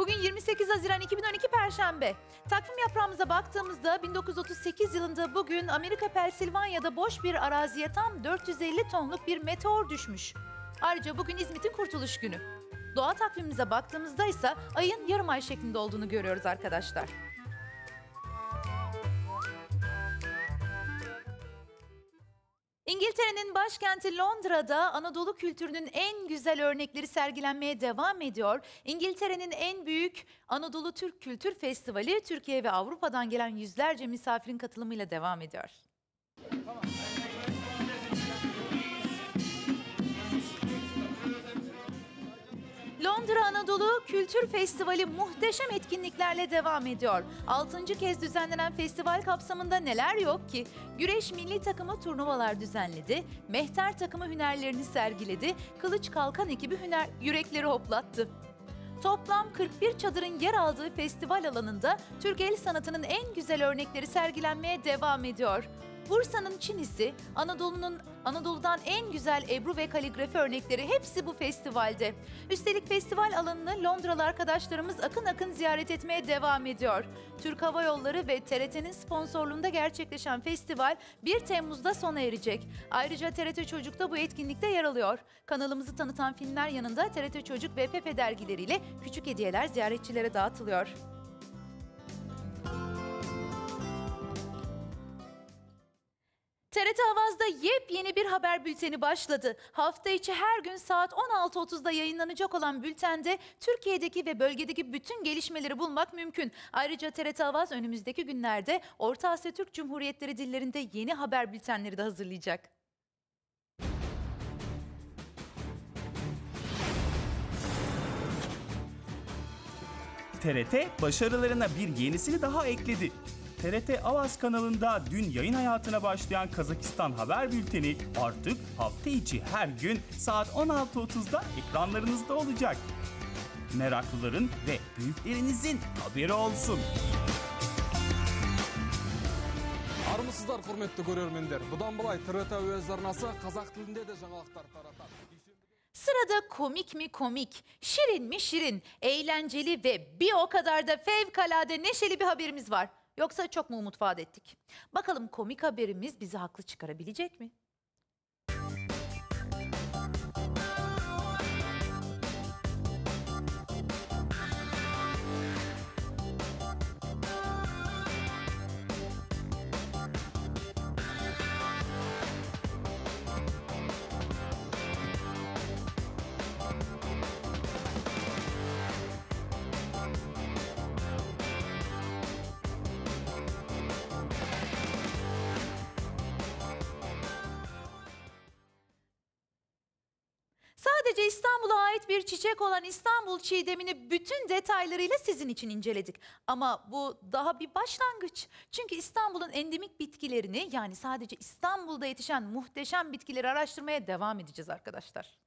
Bugün 28 Haziran 2012 Perşembe. Takvim yaprağımıza baktığımızda 1938 yılında bugün Amerika Pensilvanya'da boş bir araziye tam 450 tonluk bir meteor düşmüş. Ayrıca bugün İzmit'in kurtuluş günü. Doğa takvimimize baktığımızda ise ayın yarım ay şeklinde olduğunu görüyoruz arkadaşlar. İngiltere'nin başkenti Londra'da Anadolu kültürünün en güzel örnekleri sergilenmeye devam ediyor. İngiltere'nin en büyük Anadolu Türk Kültür Festivali Türkiye ve Avrupa'dan gelen yüzlerce misafirin katılımıyla devam ediyor. Londra Anadolu Kültür Festivali muhteşem etkinliklerle devam ediyor. Altıncı kez düzenlenen festival kapsamında neler yok ki? Güreş milli takımı turnuvalar düzenledi, mehter takımı hünerlerini sergiledi, kılıç kalkan ekibi hüner yürekleri hoplattı. Toplam 41 çadırın yer aldığı festival alanında Türk el sanatının en güzel örnekleri sergilenmeye devam ediyor. Bursa'nın Çinisi, Anadolu'nun Anadolu'dan en güzel ebru ve kaligrafi örnekleri hepsi bu festivalde. Üstelik festival alanını Londralı arkadaşlarımız akın akın ziyaret etmeye devam ediyor. Türk Hava Yolları ve TRT'nin sponsorluğunda gerçekleşen festival 1 Temmuz'da sona erecek. Ayrıca TRT Çocuk'ta bu etkinlikte yer alıyor. Kanalımızı tanıtan filmler yanında TRT Çocuk ve Pepe dergileriyle küçük hediyeler ziyaretçilere dağıtılıyor. TRT Havaz'da yepyeni bir haber bülteni başladı. Hafta içi her gün saat 16.30'da yayınlanacak olan bültende Türkiye'deki ve bölgedeki bütün gelişmeleri bulmak mümkün. Ayrıca TRT Havaz önümüzdeki günlerde Orta Asya Türk Cumhuriyetleri dillerinde yeni haber bültenleri de hazırlayacak. TRT başarılarına bir yenisini daha ekledi. TRT Avaz kanalında dün yayın hayatına başlayan Kazakistan Haber Bülteni artık hafta içi her gün saat 16.30'da ekranlarınızda olacak. Meraklıların ve büyüklerinizin haberi olsun. армысыздар құрметті көрермендер бұдан былай трт өз арнасы қазақ тілінде де жаңалықтар таратады Sırada komik mi komik, şirin mi şirin, eğlenceli ve bir o kadar da fevkalade neşeli bir haberimiz var. Yoksa çok mu umut vaat ettik? Bakalım komik haberimiz bizi haklı çıkarabilecek mi? Sadece İstanbul'a ait bir çiçek olan İstanbul çiğdemini bütün detaylarıyla sizin için inceledik. Ama bu daha bir başlangıç. Çünkü İstanbul'un endemik bitkilerini yani sadece İstanbul'da yetişen muhteşem bitkileri araştırmaya devam edeceğiz arkadaşlar.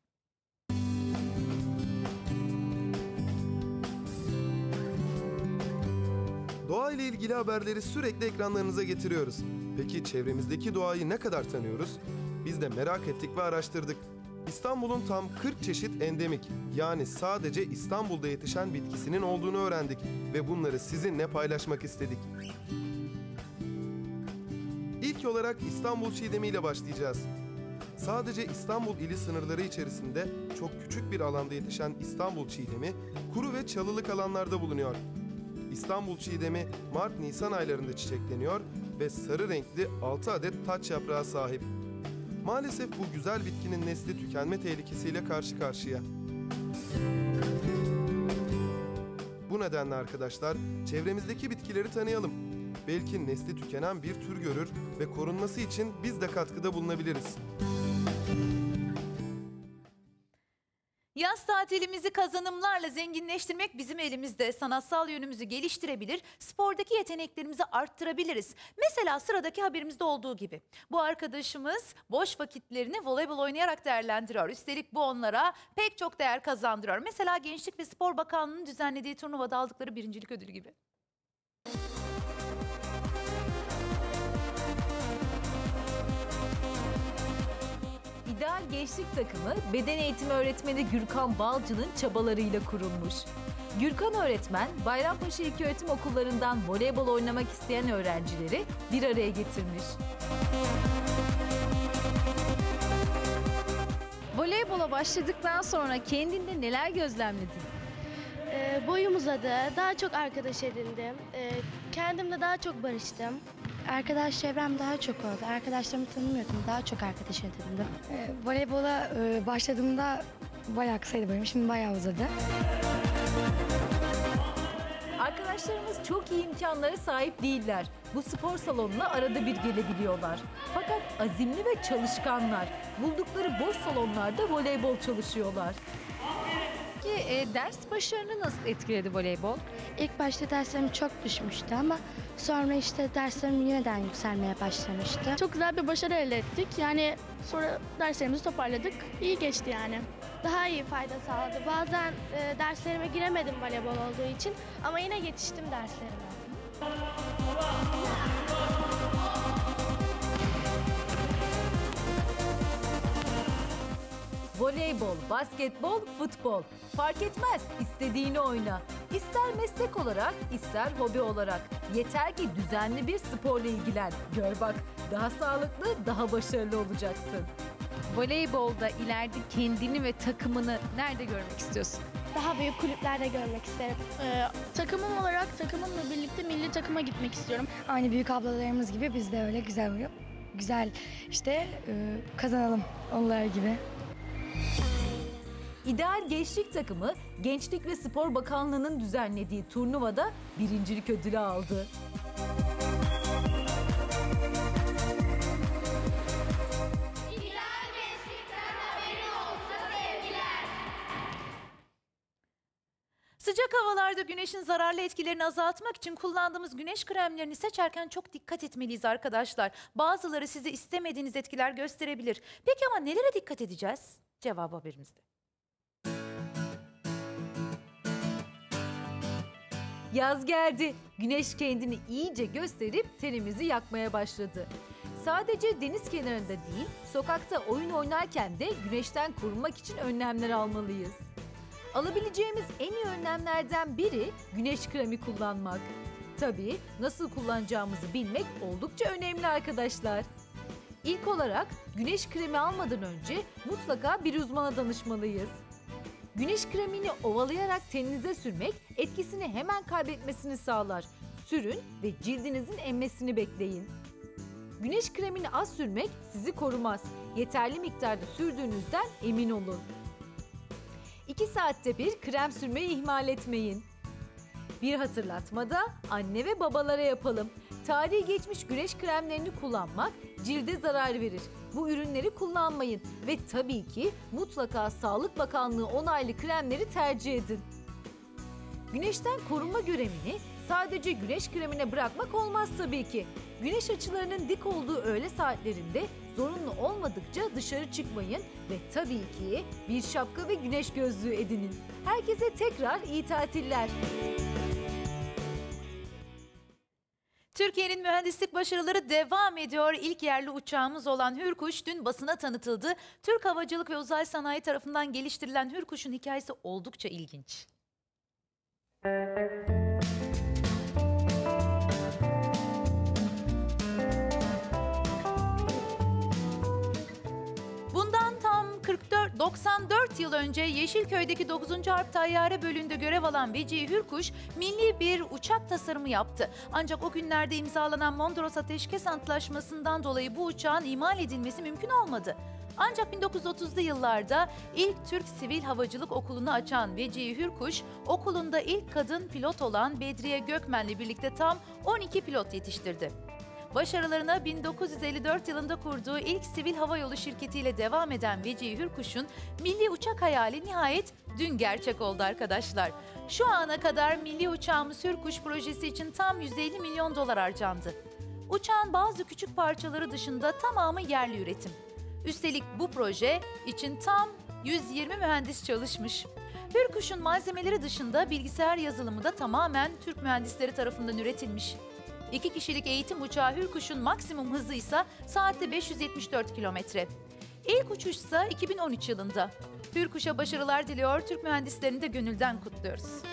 Doğa ile ilgili haberleri sürekli ekranlarınıza getiriyoruz. Peki çevremizdeki doğayı ne kadar tanıyoruz? Biz de merak ettik ve araştırdık. İstanbul'un tam 40 çeşit endemik yani sadece İstanbul'da yetişen bitkisinin olduğunu öğrendik ve bunları sizinle paylaşmak istedik. İlk olarak İstanbul çiğdemi ile başlayacağız. Sadece İstanbul ili sınırları içerisinde çok küçük bir alanda yetişen İstanbul çiğdemi kuru ve çalılık alanlarda bulunuyor. İstanbul çiğdemi Mart-Nisan aylarında çiçekleniyor ve sarı renkli 6 adet taç yaprağı sahip. Maalesef bu güzel bitkinin nesli tükenme tehlikesiyle karşı karşıya. Bu nedenle arkadaşlar çevremizdeki bitkileri tanıyalım. Belki nesli tükenen bir tür görür ve korunması için biz de katkıda bulunabiliriz. Tatilimizi kazanımlarla zenginleştirmek bizim elimizde. Sanatsal yönümüzü geliştirebilir, spordaki yeteneklerimizi arttırabiliriz. Mesela sıradaki haberimizde olduğu gibi. Bu arkadaşımız boş vakitlerini voleybol oynayarak değerlendiriyor. Üstelik bu onlara pek çok değer kazandırıyor. Mesela Gençlik ve Spor Bakanlığı'nın düzenlediği turnuvada aldıkları birincilik ödülü gibi. İdeal Gençlik Takımı beden eğitimi öğretmeni Gürkan Balcı'nın çabalarıyla kurulmuş. Gürkan öğretmen Bayrampaşa İlköğretim Okullarından voleybol oynamak isteyen öğrencileri bir araya getirmiş. Voleybola başladıktan sonra kendinde neler gözlemledin? Ee, boyum uzadı, daha çok arkadaş edindim. Ee, kendimle daha çok barıştım. Arkadaş çevrem daha çok oldu. Arkadaşlarımı tanımıyordum, daha çok arkadaş edindim. E, voleybola e, başladığımda bayağı kısaydı boyum. Şimdi bayağı uzadı. Arkadaşlarımız çok iyi imkanlara sahip değiller. Bu spor salonuna arada bir gelebiliyorlar. Fakat azimli ve çalışkanlar. Buldukları boş salonlarda voleybol çalışıyorlar. Ki e, ders başarını nasıl etkiledi voleybol? İlk başta derslerim çok düşmüştü ama sonra işte derslerim yeniden yükselmeye başlamıştı. Çok güzel bir başarı elde ettik. Yani sonra derslerimizi toparladık. İyi geçti yani. Daha iyi fayda sağladı. Bazen e, derslerime giremedim voleybol olduğu için ama yine yetiştim derslerime. Voleybol, basketbol, futbol. Fark etmez istediğini oyna. İster meslek olarak, ister hobi olarak. Yeter ki düzenli bir sporla ilgilen. Gör bak, daha sağlıklı, daha başarılı olacaksın. Voleybolda ileride kendini ve takımını nerede görmek istiyorsun? Daha büyük kulüplerde görmek isterim. Ee, takımım olarak takımımla birlikte milli takıma gitmek istiyorum. Aynı büyük ablalarımız gibi biz de öyle güzel güzel işte e, kazanalım onlar gibi. İdeal Gençlik Takımı Gençlik ve Spor Bakanlığı'nın düzenlediği turnuvada birincilik ödülü aldı. Havalarda güneşin zararlı etkilerini azaltmak için kullandığımız güneş kremlerini seçerken çok dikkat etmeliyiz arkadaşlar. Bazıları size istemediğiniz etkiler gösterebilir. Peki ama nelere dikkat edeceğiz? Cevabı haberimizde. Yaz geldi. Güneş kendini iyice gösterip tenimizi yakmaya başladı. Sadece deniz kenarında değil, sokakta oyun oynarken de güneşten korunmak için önlemler almalıyız. Alabileceğimiz en iyi önlemlerden biri güneş kremi kullanmak. Tabii nasıl kullanacağımızı bilmek oldukça önemli arkadaşlar. İlk olarak güneş kremi almadan önce mutlaka bir uzmana danışmalıyız. Güneş kremini ovalayarak teninize sürmek etkisini hemen kaybetmesini sağlar. Sürün ve cildinizin emmesini bekleyin. Güneş kremini az sürmek sizi korumaz. Yeterli miktarda sürdüğünüzden emin olun. 2 saatte bir krem sürmeyi ihmal etmeyin. Bir hatırlatma da anne ve babalara yapalım. Tarihi geçmiş güneş kremlerini kullanmak cilde zarar verir. Bu ürünleri kullanmayın ve tabii ki mutlaka Sağlık Bakanlığı onaylı kremleri tercih edin. Güneşten korunma görevini sadece güneş kremine bırakmak olmaz tabii ki. Güneş açılarının dik olduğu öğle saatlerinde zorunlu olmadıkça dışarı çıkmayın ve tabii ki bir şapka ve güneş gözlüğü edinin. Herkese tekrar iyi tatiller. Türkiye'nin mühendislik başarıları devam ediyor. İlk yerli uçağımız olan Hürkuş dün basına tanıtıldı. Türk Havacılık ve Uzay Sanayi tarafından geliştirilen Hürkuş'un hikayesi oldukça ilginç. Bundan 94 yıl önce Yeşilköy'deki 9. Harp Tayyare Bölüğü'nde görev alan Vecihi Hürkuş milli bir uçak tasarımı yaptı. Ancak o günlerde imzalanan Mondros Ateşkes Antlaşması'ndan dolayı bu uçağın imal edilmesi mümkün olmadı. Ancak 1930'lu yıllarda ilk Türk Sivil Havacılık Okulu'nu açan Vecihi Hürkuş, okulunda ilk kadın pilot olan Bedriye Gökmen'le birlikte tam 12 pilot yetiştirdi. Başarılarına 1954 yılında kurduğu ilk sivil havayolu şirketiyle devam eden Vecihi Hürkuş'un milli uçak hayali nihayet dün gerçek oldu arkadaşlar. Şu ana kadar milli uçağımız Hürkuş projesi için tam 150 milyon dolar harcandı. Uçağın bazı küçük parçaları dışında tamamı yerli üretim. Üstelik bu proje için tam 120 mühendis çalışmış. Hürkuş'un malzemeleri dışında bilgisayar yazılımı da tamamen Türk mühendisleri tarafından üretilmiş. İki kişilik eğitim uçağı Hürkuş'un maksimum hızı ise saatte 574 kilometre. İlk uçuşsa 2013 yılında. Hürkuş'a başarılar diliyor, Türk mühendislerini de gönülden kutluyoruz.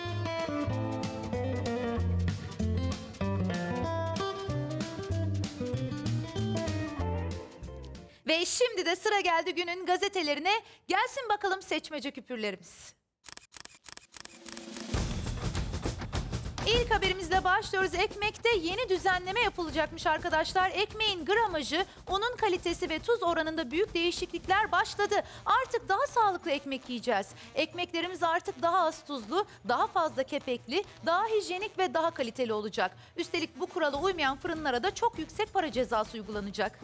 Ve şimdi de sıra geldi günün gazetelerine. Gelsin bakalım seçmece küpürlerimiz. İlk haberimizle başlıyoruz. Ekmekte yeni düzenleme yapılacakmış arkadaşlar. Ekmeğin gramajı, unun kalitesi ve tuz oranında büyük değişiklikler başladı. Artık daha sağlıklı ekmek yiyeceğiz. Ekmeklerimiz artık daha az tuzlu, daha fazla kepekli, daha hijyenik ve daha kaliteli olacak. Üstelik bu kurala uymayan fırınlara da çok yüksek para cezası uygulanacak.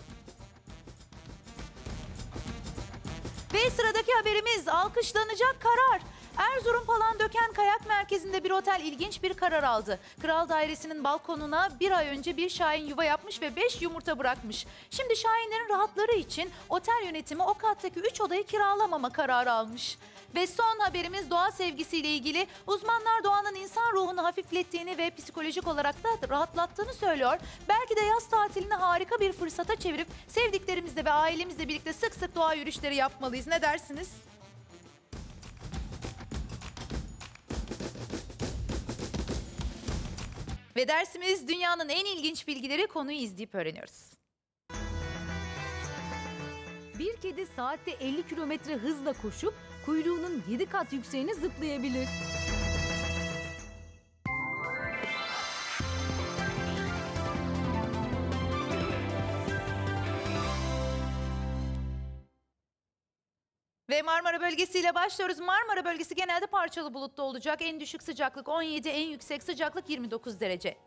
Ve sıradaki haberimiz alkışlanacak karar. Erzurum Palandöken Kayak Merkezi'nde bir otel ilginç bir karar aldı. Kral Dairesi'nin balkonuna bir ay önce bir şahin yuva yapmış ve 5 yumurta bırakmış. Şimdi şahinlerin rahatları için otel yönetimi o kattaki 3 odayı kiralamama kararı almış. Ve son haberimiz doğa sevgisiyle ilgili. Uzmanlar doğanın insan ruhunu hafiflettiğini ve psikolojik olarak da rahatlattığını söylüyor. Belki de yaz tatilini harika bir fırsata çevirip sevdiklerimizle ve ailemizle birlikte sık sık doğa yürüyüşleri yapmalıyız. Ne dersiniz? Ve dersimiz dünyanın en ilginç bilgileri konuyu izleyip öğreniyoruz. Bir kedi saatte 50 kilometre hızla koşup kuyruğunun 7 kat yükseğine zıplayabilir. Marmara bölgesiyle başlıyoruz. Marmara bölgesi genelde parçalı bulutlu olacak. En düşük sıcaklık 17, en yüksek sıcaklık 29 derece.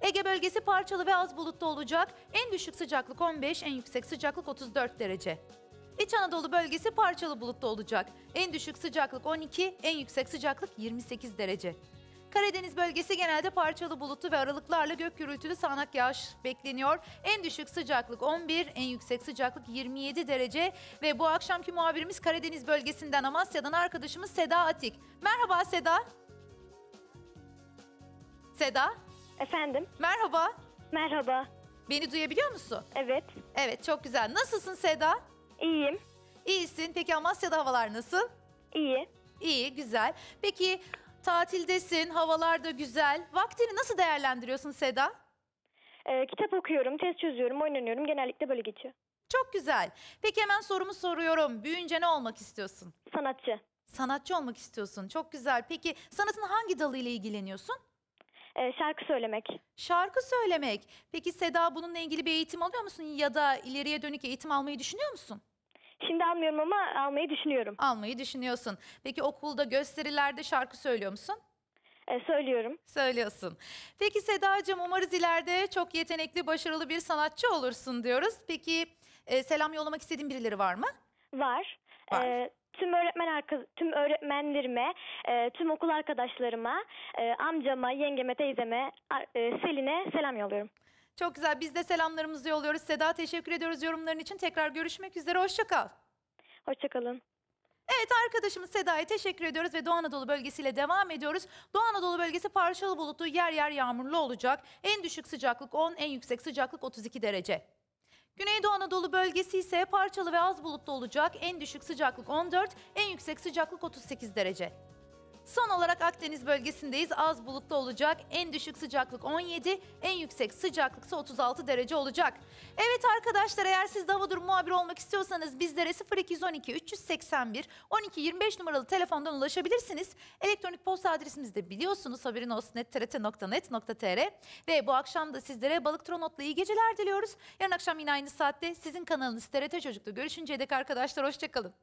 Ege bölgesi parçalı ve az bulutlu olacak. En düşük sıcaklık 15, en yüksek sıcaklık 34 derece. İç Anadolu bölgesi parçalı bulutlu olacak. En düşük sıcaklık 12, en yüksek sıcaklık 28 derece. Karadeniz bölgesi genelde parçalı bulutlu ve aralıklarla gök gürültülü sağanak yağış bekleniyor. En düşük sıcaklık 11, en yüksek sıcaklık 27 derece ve bu akşamki muhabirimiz Karadeniz bölgesinden Amasya'dan arkadaşımız Seda Atik. Merhaba Seda. Seda, Efendim, merhaba. merhaba. Beni duyabiliyor musun? Evet, Evet, çok güzel. Nasılsın Seda? iyiyim, İyisin. Peki Amasya'da havalar nasıl? iyi. İyi, güzel. Peki tatildesin, havalar da güzel. Vaktini nasıl değerlendiriyorsun Seda? Ee, kitap okuyorum, test çözüyorum, oynanıyorum. Genellikle böyle geçiyor. Çok güzel. Peki hemen sorumu soruyorum. Büyüyünce ne olmak istiyorsun? Sanatçı. Sanatçı olmak istiyorsun. Çok güzel. Peki sanatın hangi dalıyla ilgileniyorsun? Ee, şarkı söylemek. Şarkı söylemek. Peki Seda bununla ilgili bir eğitim alıyor musun ya da ileriye dönük eğitim almayı düşünüyor musun? Şimdi almıyorum ama almayı düşünüyorum. Almayı düşünüyorsun. Peki okulda gösterilerde şarkı söylüyor musun? Ee, söylüyorum. Söylüyorsun. Peki Sedacığım umarız ileride çok yetenekli, başarılı bir sanatçı olursun diyoruz. Peki e, selam yollamak istediğin birileri var mı? Var. Var. Ee, tüm öğretmen arka- tüm öğretmenlerime, e, tüm okul arkadaşlarıma, e, amcama, yengeme, teyzeme, e, Selin'e selam yolluyorum. Çok güzel. Biz de selamlarımızı yolluyoruz. Seda teşekkür ediyoruz yorumların için. Tekrar görüşmek üzere. Hoşça kal. Hoşçakalın. Evet arkadaşımız Seda'ya teşekkür ediyoruz ve Doğu Anadolu bölgesiyle devam ediyoruz. Doğu Anadolu bölgesi parçalı bulutlu yer yer yağmurlu olacak. En düşük sıcaklık 10, en yüksek sıcaklık 32 derece. Güneydoğu Anadolu bölgesi ise parçalı ve az bulutlu olacak. En düşük sıcaklık 14, en yüksek sıcaklık 38 derece. Son olarak Akdeniz bölgesindeyiz. Az bulutlu olacak. En düşük sıcaklık 17, en yüksek sıcaklık ise 36 derece olacak. Evet arkadaşlar eğer siz de hava durum muhabiri olmak istiyorsanız bizlere 0212 381 12 25 numaralı telefondan ulaşabilirsiniz. Elektronik posta adresimizi de biliyorsunuz haberin ve bu akşam da sizlere Balık Tronot'la iyi geceler diliyoruz. Yarın akşam yine aynı saatte sizin kanalınız TRT Çocuk'ta görüşünceye dek arkadaşlar hoşçakalın.